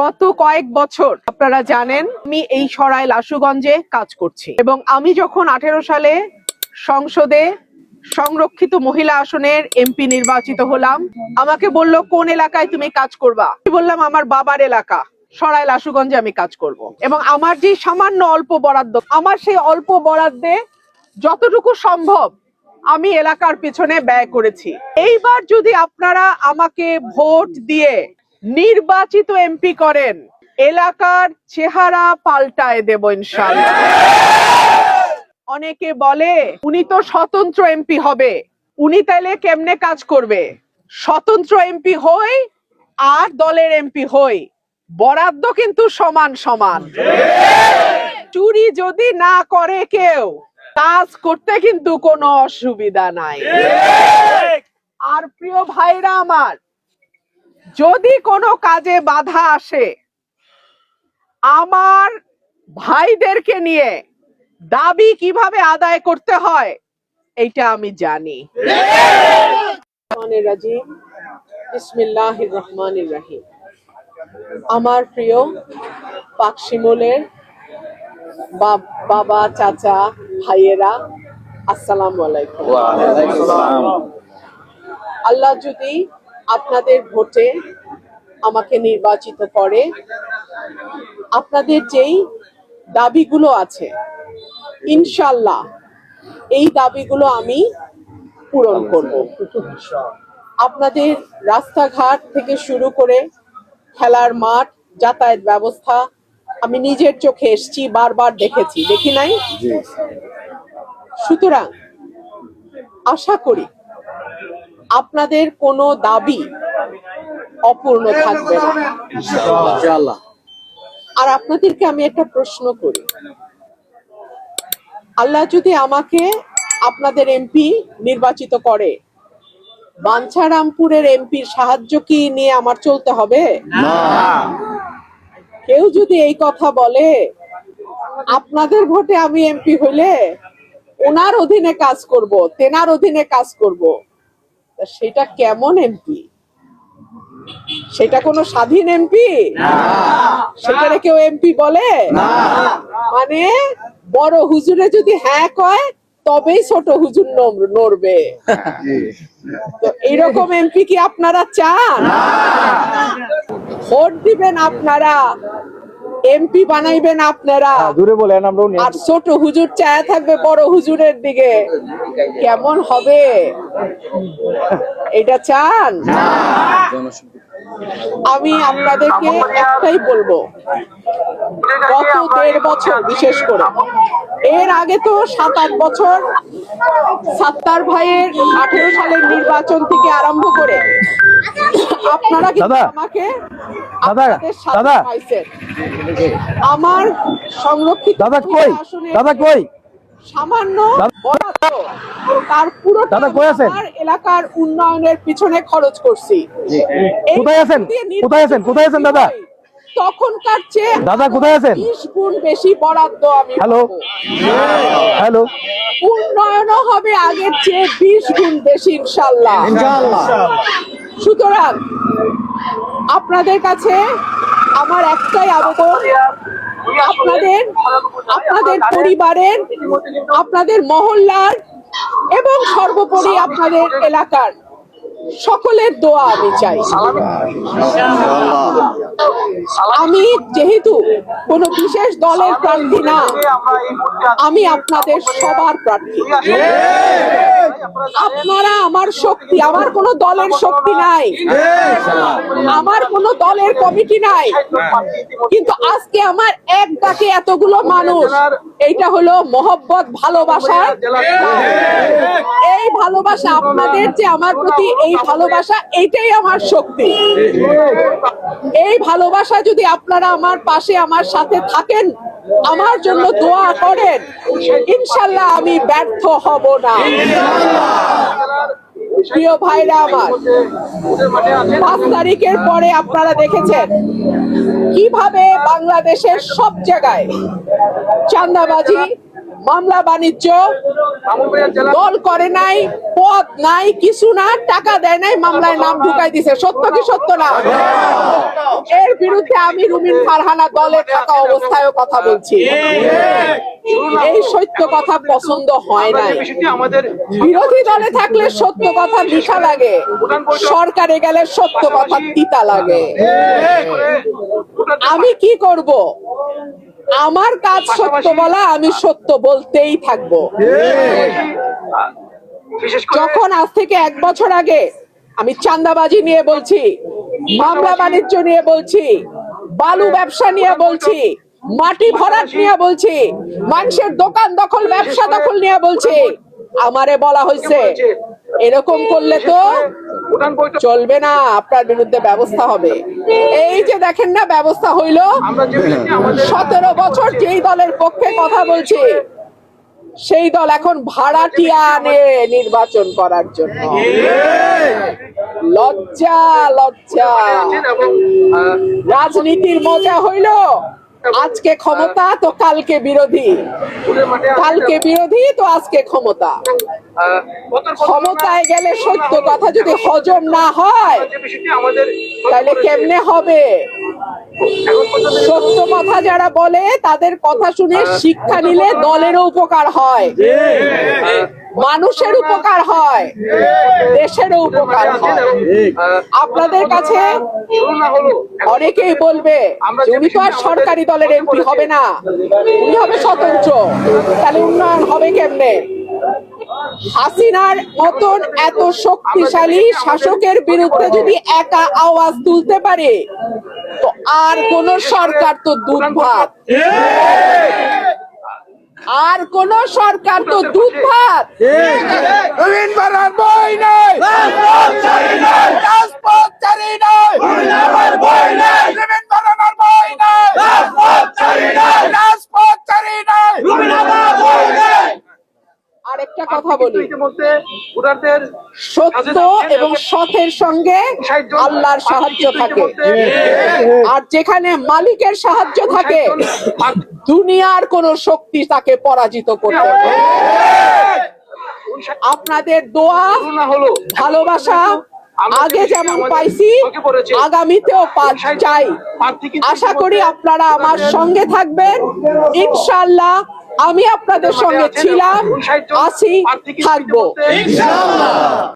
গত কয়েক বছর, আপনারা জানেন, আমি এই সরাইল আশুগঞ্জে কাজ করছি। এবং আমি যখন আঠেরো সালে সংসদে সংরক্ষিত মহিলা আসনের এমপি নির্বাচিত হলাম, আমাকে বলল, কোন এলাকায় তুমি কাজ করবা? বললাম, আমার বাবার এলাকা সরাইল আশুগঞ্জে আমি কাজ করব। এবং আমার যে সামান্য অল্প বরাদ্দ, আমার সেই অল্প বরাদ্দে যতটুকু সম্ভব আমি এলাকার পেছনে ব্যয় করেছি। এইবার যদি আপনারা আমাকে ভোট দিয়ে নির্বাচিত এমপি করেন। এলাকার চেহারা পাল্টায় দেব ইনশাল্লাহ অনেকে বলে, উনি তো স্বতন্ত্র এমপি হবে। উনি তাইলে কেমনে কাজ করবে? স্বতন্ত্র এমপি হই আর দলের এমপি হই। বরাদ্দ কিন্তু সমান সমান। চুরি যদি না করে কেউ, কাজ করতে কিন্তু কোনো অসুবিধা নাই। আর প্রিয় ভাইরা আমার যদি কোনো কাজে বাধা আসে আমার ভাইদেরকে নিয়ে দাবি কীভাবে আদায় করতে হয় এইটা আমি জানি। রাজিম রহমানির রহিম। আমার প্রিয় পাকশিমলের বাব- বাবা চাচা ভাইয়েরা আসসালাম আলাইকুম। আল্লাহ যদি আপনাদের ভোটে আমাকে নির্বাচিত করে। আপনাদের যেই দাবিগুলো আছে ইনশাল্লাহ এই দাবিগুলো আমি পূরণ করব। আপনাদের রাস্তাঘাট থেকে শুরু করে খেলার মাঠ যাতায়াত ব্যবস্থা আমি নিজের চোখে এসছি বারবার দেখেছি দেখি নাই? সুতরাং আশা করি আপনাদের কোনো দাবি অপূর্ণ থাকবে না। আর আপনাদেরকে আমি একটা প্রশ্ন করি। আল্লাহ যদি আমাকে আপনাদের এমপি নির্বাচিত করে বাঞ্ছারামপুরের এমপির সাহায্য কি নিয়ে আমার চলতে হবে? কেউ যদি এই কথা বলে আপনাদের ভোটে আমি এমপি হইলে ওনার অধীনে কাজ করব তেনার অধীনে কাজ করব সেটা কেমন এমপি? সেটা কোনো স্বাধীন এমপি? সেখানে কেউ এমপি বলে? মানে বড় হুজুরে যদি হ্যাঁ কয় তবেই ছোট হুজুর নড়বে। তো এইরকম এমপি কি আপনারা চান? ভোট দিবেন আপনারা। এমপি বানাইবেন আপনারা। দূরে বলেন আমরাও নিয়ে আর ছোট হুজুর চায়া থাকবে বড় হুজুরের দিকে। কেমন হবে? এটা চান? আমি আপনাদেরকে একটাই বলব। গত দেড় বছর বিশেষ করে। এর আগে তো সাত আট বছর সাত্তার ভাইয়ের আঠেরো সালের নির্বাচন থেকে আরম্ভ করে। আপনারা কিন্তু আমাকে দাদা, দাদা। আমার সংরক্ষিত দাদা কই দাদা কই সামান্য তার পুরো দাদা, কই আছেন? এলাকার উন্নয়নের পিছনে খরচ করছি কোথায় আছেন? কোথায় আছেন? কোথায় আছেন দাদা? তখনকার চেয়ে দাদা, কোথায় আছেন? বিশ গুণ বেশি বরাদ্দ আমি হ্যালো হ্যালো উন্নয়নও হবে আগের চেয়ে বিশ গুণ বেশি ইনশাল্লাহ সুতরাং আপনাদের কাছে আমার একটাই আবেদন। আপনাদের আপনাদের পরিবারের, আপনাদের মহল্লার এবং সর্বোপরি আপনাদের এলাকার সকলের দোয়া আমি চাই। আমি যেহেতু কোনো বিশেষ দলের প্রার্থী না, আমি আপনাদের সবার প্রার্থী। আপনারা আমার শক্তি আমার কোনো দলের শক্তি নাই। আমার কোনো দলের কমিটি নাই। কিন্তু আজকে আমার এক ডাকে এতগুলো মানুষ এইটা হলো মহব্বত ভালোবাসার এই ভালোবাসা আপনাদের যে আমার প্রতি এই ভালোবাসা এইটাই আমার শক্তি। এই ভালোবাসা যদি আপনারা আমার পাশে আমার সাথে থাকেন আমার জন্য দোয়া করেন। ইনশাল্লাহ আমি ব্যর্থ হব না। প্রিয় ভাইরা আমার, পাঁচ তারিখের পরে আপনারা দেখেছেন কীভাবে বাংলাদেশের সব জায়গায় চাঁদাবাজি, মামলা বাণিজ্য দল করে নাই পদ নাই, কিছু না টাকা দেয় নাই, মামলায় নাম ঢুকাই দিছে। সত্য কি সত্য না? এর বিরুদ্ধে আমি রুমিন ফারহানা দলে থাকা অবস্থায়ও কথা বলছি। এই সত্য কথা পছন্দ হয় আমাদের বিরোধী দলে থাকলে সত্য কথা মিঠা লাগে। সরকারে গেলে সত্য কথা তিতা লাগে। আমি কি করব? আমার কাজ সত্য বলা, আমি সত্য বলতেই থাকব। যখন আজ থেকে এক বছর আগে আমি চান্দাবাজি নিয়ে বলছি মামলা বাণিজ্য নিয়ে বলছি বালু ব্যবসা নিয়ে বলছি মাটি ভরাট নিয়ে বলছি মানুষের দোকান দখল ব্যবসা দখল নিয়ে বলছি আমারে বলা হয়েছে এরকম করলে তো চলবে না আপনার বিরুদ্ধে ব্যবস্থা হবে। এই যে দেখেন না ব্যবস্থা হইল সতেরো বছর যেই দলের পক্ষে কথা বলছি সেই দল এখন ভাড়াটিয়া আনে নির্বাচন করার জন্য। লজ্জা লজ্জা। রাজনীতির মজা হইল। আজকে ক্ষমতা, তো কালকে বিরোধী। কালকে বিরোধী, তো আজকে ক্ষমতা। ক্ষমতায় গেলে সত্য কথা যদি হজম না হয়, তাহলে কেমনে হবে? সত্য কথা যারা বলে, তাদের কথা শুনে শিক্ষা নিলে দলেরও উপকার হয়। মানুষের উপকার হয়, দেশেরও উপকার হয়। আপনাদের কাছে অনেকেই বলবে উনি তো আর সরকারি দলের এমপি হবে না উনি হবে স্বতন্ত্র, তাহলে উন্নয়ন হবে কেমনে? হাসিনার মতন এত শক্তিশালী শাসকের বিরুদ্ধে যদি একা আওয়াজ তুলতে পারে, তো আর কোন সরকার তো দুধ ভাত আর কোন সরকার তো দুধ ভাত রবীন বারার বই নয় রাজপথ চারি নাই রবীন বারানার বই নাই রাজপথ চারি নাই আরেকটা কথা বলি। সত্য এবং সতের সঙ্গে আল্লাহর সাহায্য থাকে। আর যেখানে মালিকের সাহায্য থাকে দুনিয়ার কোন শক্তি তাকে পরাজিত করতে আপনাদের দোয়া না হলো। ভালোবাসা আগে যেমন পাইছি আগামীতেও চাই আশা করি আপনারা আমার সঙ্গে থাকবেন। ইনশাল্লাহ আমি আপনাদের সঙ্গে ছিলাম আছি থাকব। ইনশাআল্লাহ।